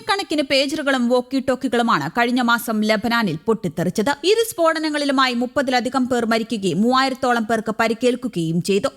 ആയിരക്കണക്കിന് പേജറുകളും വോക്കി ടോക്കികളുമാണ് കഴിഞ്ഞ മാസം ലബനാനിൽ പൊട്ടിത്തെറിച്ചത്. ഇരു സ്ഫോടനങ്ങളിലുമായി മുപ്പതിലധികം പേർ മരിക്കുകയും മൂവായിരത്തോളം പേർക്ക് പരിക്കേൽക്കുകയും ചെയ്തു.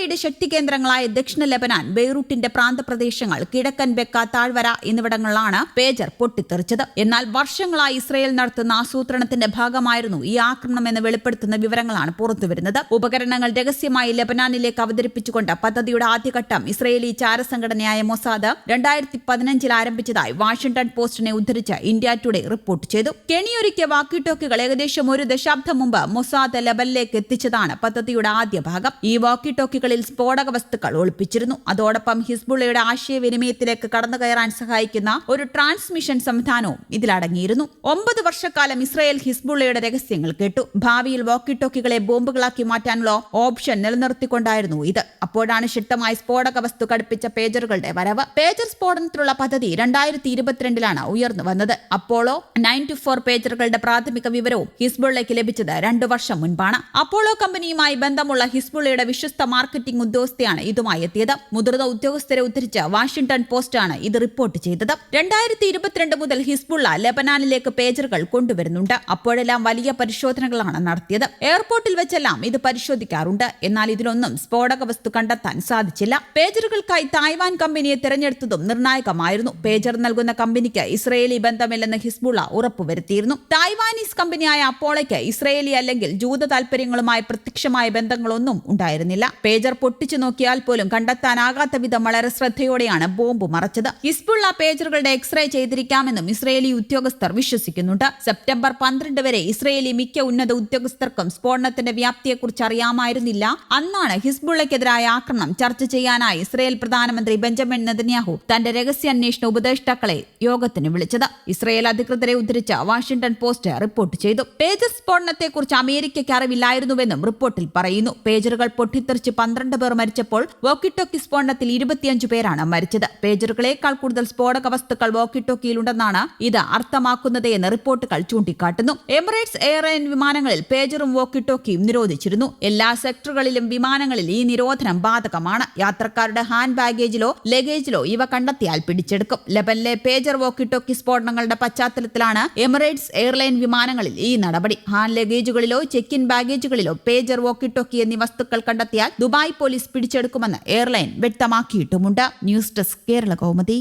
ഹിസ്ബുള്ളയുടെ ശക്തി കേന്ദ്രങ്ങളായ ദക്ഷിണ ലെബനാൻ ബെയ്റൂട്ടിന്റെ പ്രാന്തപ്രദേശങ്ങൾ കിഴക്കൻ ബെക്ക താഴ്വര എന്നിവിടങ്ങളിലാണ് പേജർ പൊട്ടിത്തെറിച്ചത്. എന്നാൽ വർഷങ്ങളായി ഇസ്രയേൽ നടത്തുന്ന ആസൂത്രണത്തിന്റെ ഭാഗമായിരുന്നു ഈ ആക്രമണം എന്ന് വെളിപ്പെടുത്തുന്ന വിവരങ്ങളാണ് പുറത്തുവരുന്നത്. ഉപകരണങ്ങൾ രഹസ്യമായി ലെബനാനിലേക്ക് അവതരിപ്പിച്ചുകൊണ്ട് പദ്ധതിയുടെ ആദ്യഘട്ടം ഇസ്രയേലി ചാരസംഘടനയായ മൊസാദ് രണ്ടായിരത്തി പതിനഞ്ചിൽ ആരംഭിച്ചതായി വാഷിംഗ്ടൺ പോസ്റ്റിനെ ഉദ്ധരിച്ച് ഇന്ത്യ ടുഡേ റിപ്പോർട്ട് ചെയ്തു. കെണിയൊരുക്കിയ വാക്കി ടോക്കുകൾ ഏകദേശം ഒരു ദശാബ്ദം മുമ്പ് മൊസാദ് ലെബനിലേക്ക് എത്തിച്ചതാണ് പദ്ധതിയുടെ ആദ്യ ഭാഗം. ഈ വാക്കി ടോക്കികളിൽ സ്ഫോടക വസ്തുക്കൾ ഒളിപ്പിച്ചിരുന്നു. അതോടൊപ്പം ഹിസ്ബുള്ളയുടെ ആശയവിനിമയത്തിലേക്ക് കടന്നു കയറാൻ സഹായിക്കുന്ന ഒരു ട്രാൻസ്മിഷൻ സംവിധാനവും ഇതിലടങ്ങിയിരുന്നു. ഒമ്പത് വർഷക്കാലം ഇസ്രായേൽ ഹിസ്ബുള്ളയുടെ രഹസ്യങ്ങൾ കേട്ടു. ഭാവിയിൽ വോക്കി ടോക്കികളെ ബോംബുകളാക്കി മാറ്റാനുള്ള ഓപ്ഷൻ നിലനിർത്തിക്കൊണ്ടായിരുന്നു ഇത്. അപ്പോഴാണ് ശക്തമായി സ്ഫോടക വസ്തു ഘടിപ്പിച്ച പേജറുകളുടെ വരവ്. പേജർ സ്ഫോടനത്തിലുള്ള പദ്ധതി രണ്ടായിരത്തി ഇരുപത്തിരണ്ടിലാണ് ഉയർന്നു വന്നത്. അപ്പോളോ നയൻ ടു ഫോർ പേജറുകളുടെ പ്രാഥമിക വിവരവും ഹിസ്ബുള്ളയ്ക്ക് ലഭിച്ചത് രണ്ടു വർഷം മുൻപാണ്. അപ്പോളോ കമ്പനിയുമായി ബന്ധമുള്ള ഹിസ്ബുള്ളയുടെ വിശ്വസ്ത മാർക്കറ്റിംഗ് ഉദ്യോഗസ്ഥയാണ് ഇതുമായി എത്തിയത്. മുതിർന്ന ഉദ്യോഗസ്ഥരെ ഉദ്ധരിച്ച് വാഷിംഗ്ടൺ പോസ്റ്റാണ് ഇത് റിപ്പോർട്ട് ചെയ്തത്. രണ്ടായിരത്തി ഇരുപത്തിരണ്ട് മുതൽ ഹിസ്ബുള്ള ലെബനാനിലേക്ക് പേജറുകൾ കൊണ്ടുവരുന്നുണ്ട്. അപ്പോഴെല്ലാം വലിയ പരിശോധനകളാണ് നടത്തിയത്. എയർപോർട്ടിൽ വെച്ചെല്ലാം ഇത് പരിശോധിക്കാറുണ്ട്. എന്നാൽ ഇതിലൊന്നും സ്ഫോടക വസ്തു കണ്ടെത്താൻ സാധിച്ചില്ല. പേജറുകൾക്കായി തായ്വാൻ കമ്പനിയെ തിരഞ്ഞെടുത്തതും നിർണായകമായിരുന്നു. പേജർ നൽകുന്ന കമ്പനിക്ക് ഇസ്രയേലി ബന്ധമില്ലെന്ന് ഹിസ്ബുള്ള ഉറപ്പുവരുത്തിയിരുന്നു. തായ്വാനീസ് കമ്പനിയായ അപ്പോളയ്ക്ക് ഇസ്രയേലി അല്ലെങ്കിൽ ജൂത താൽപര്യങ്ങളുമായി പ്രത്യക്ഷമായ ബന്ധങ്ങളൊന്നും ഉണ്ടായിരുന്നില്ല. പൊട്ടിച്ചു നോക്കിയാൽ പോലും കണ്ടെത്താനാകാത്ത വിധം വളരെ ശ്രദ്ധയോടെയാണ് ബോംബ് മറച്ചത്. ഹിസ്ബുള്ള പേജറുകളുടെ എക്സ്റേ ചെയ്തിരിക്കാമെന്നും ഇസ്രയേലി ഉദ്യോഗസ്ഥർ വിശ്വസിക്കുന്നുണ്ട്. സെപ്റ്റംബർ പന്ത്രണ്ട് വരെ ഇസ്രയേലി മിക്ക ഉന്നത ഉദ്യോഗസ്ഥർക്കും സ്ഫോടനത്തിന്റെ വ്യാപ്തിയെക്കുറിച്ച് അറിയാമായിരുന്നില്ല. അന്നാണ് ഹിസ്ബുള്ളയ്ക്കെതിരായ ആക്രമണം ചർച്ച ചെയ്യാനായി ഇസ്രയേൽ പ്രധാനമന്ത്രി ബെഞ്ചമിൻ നെതന്യാഹു തന്റെ രഹസ്യാന്വേഷണ ഉപദേഷ്ടാക്കളെ യോഗത്തിന് വിളിച്ചത്. ഇസ്രയേൽ അധികൃതരെ ഉദ്ധരിച്ച വാഷിംഗ്ടൺ പോസ്റ്റ് റിപ്പോർട്ട് ചെയ്തു. പേജർ സ്ഫോടനത്തെക്കുറിച്ച് അമേരിക്കയ്ക്ക് അറിവില്ലായിരുന്നുവെന്നും റിപ്പോർട്ടിൽ പറയുന്നു. പേജറുകൾ പൊട്ടിത്തെറിച്ച് പന്ത്രണ്ട് പേർ മരിച്ചപ്പോൾ വോക്കിട്ടോക്കി സ്ഫോടനത്തിൽ ഇരുപത്തിയഞ്ചു പേരാണ് മരിച്ചത്. പേജറുകളേക്കാൾ കൂടുതൽ സ്ഫോടക വസ്തുക്കൾ വോക്കിട്ടോക്കിയിലുണ്ടെന്നാണ് ഇത് അർത്ഥമാക്കുന്നത് എന്ന് റിപ്പോർട്ടുകൾ ചൂണ്ടിക്കാട്ടുന്നു. എമിറേറ്റ്സ് എയർലൈൻ വിമാനങ്ങളിൽ പേജറും വോക്കിട്ടോക്കിയും നിരോധിച്ചിരുന്നു. എല്ലാ സെക്ടറുകളിലും വിമാനങ്ങളിൽ ഈ നിരോധനം ബാധകമാണ്. യാത്രക്കാരുടെ ഹാൻഡ് ബാഗേജിലോ ലഗേജിലോ ഇവ കണ്ടെത്തിയാൽ പിടിച്ചെടുക്കും. ലബനിലെ പേജർ വോക്കിട്ടോക്കി സ്ഫോടനങ്ങളുടെ പശ്ചാത്തലത്തിലാണ് എമിറേറ്റ്സ് എയർലൈൻ വിമാനങ്ങളിൽ ഈ നടപടി. ഹാൻഡ് ലഗേജുകളിലോ ചെക്ക് ഇൻ ബാഗേജുകളിലോ പേജർ വോക്കിട്ടോക്കി എന്നീ വസ്തുക്കൾ കണ്ടെത്തിയാൽ ദുബായ് പോലീസ് പിടിച്ചെടുക്കുമെന്ന് airline വ്യക്തമാക്കിയിട്ടുമുണ്ട്. News desk Kerala Kaumudi.